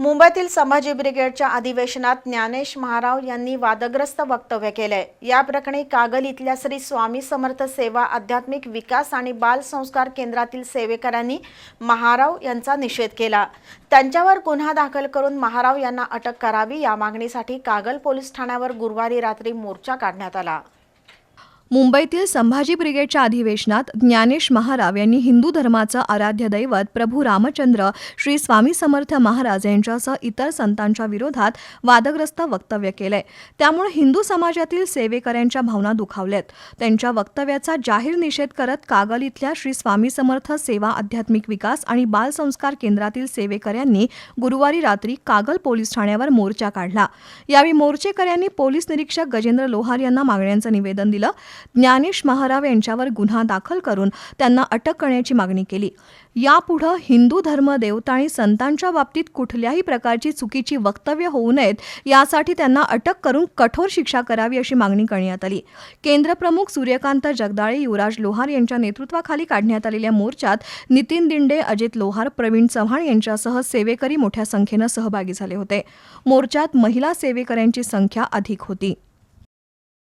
मुंबईतील संभाजी ब्रिगेडच्या अधिवेशनात ज्ञानेश महाराव यांनी वादग्रस्त वक्तव्य केलंय. या प्रकरणी कागल इथल्या श्री स्वामी समर्थ सेवा आध्यात्मिक विकास आणि बाल संस्कार केंद्रातील सेवेकरांनी महाराव यांचा निषेध केला. त्यांच्यावर गुन्हा दाखल करून महाराव यांना अटक करावी या मागणीसाठी कागल पोलीस ठाण्यावर गुरुवारी रात्री मोर्चा काढण्यात आला. मुंबईतील संभाजी ब्रिगेडच्या अधिवेशनात ज्ञानेश महाराव यांनी हिंदू धर्माचं आराध्य दैवत प्रभू रामचंद्र श्री स्वामी समर्थ महाराज यांच्यासह इतर संतांच्या विरोधात वादग्रस्त वक्तव्य केलंय. त्यामुळे हिंदू समाजातील सेवेकऱ्यांच्या भावना दुखावल्यात. त्यांच्या वक्तव्याचा जाहीर निषेध करत कागल इथल्या श्री स्वामी समर्थ सेवा आध्यात्मिक विकास आणि बाल संस्कार केंद्रातील सेवेकऱ्यांनी गुरुवारी रात्री कागल पोलीस ठाण्यावर मोर्चा काढला. यावेळी मोर्चेकऱ्यांनी पोलीस निरीक्षक गजेंद्र लोहार यांना मागण्यांचं निवेदन दिलं. ज्ञानेश महाराव यांच्यावर गुन्हा दाखल करून त्यांना अटक करण्याची मागणी केली. यापुढं हिंदू धर्म देवता आणि संतांच्या बाबतीत कुठल्याही प्रकारची चुकीची वक्तव्य होऊ नयेत यासाठी त्यांना अटक करून कठोर शिक्षा करावी अशी मागणी करण्यात आली. केंद्रप्रमुख सूर्यकांत जगदाळे युवराज लोहार यांच्या नेतृत्वाखाली काढण्यात आलेल्या मोर्चात नितीन दिंडे अजित लोहार प्रवीण चव्हाण यांच्यासह सेवेकरी मोठ्या संख्येनं सहभागी झाले होते. मोर्चात महिला सेवेकऱ्यांची संख्या अधिक होती.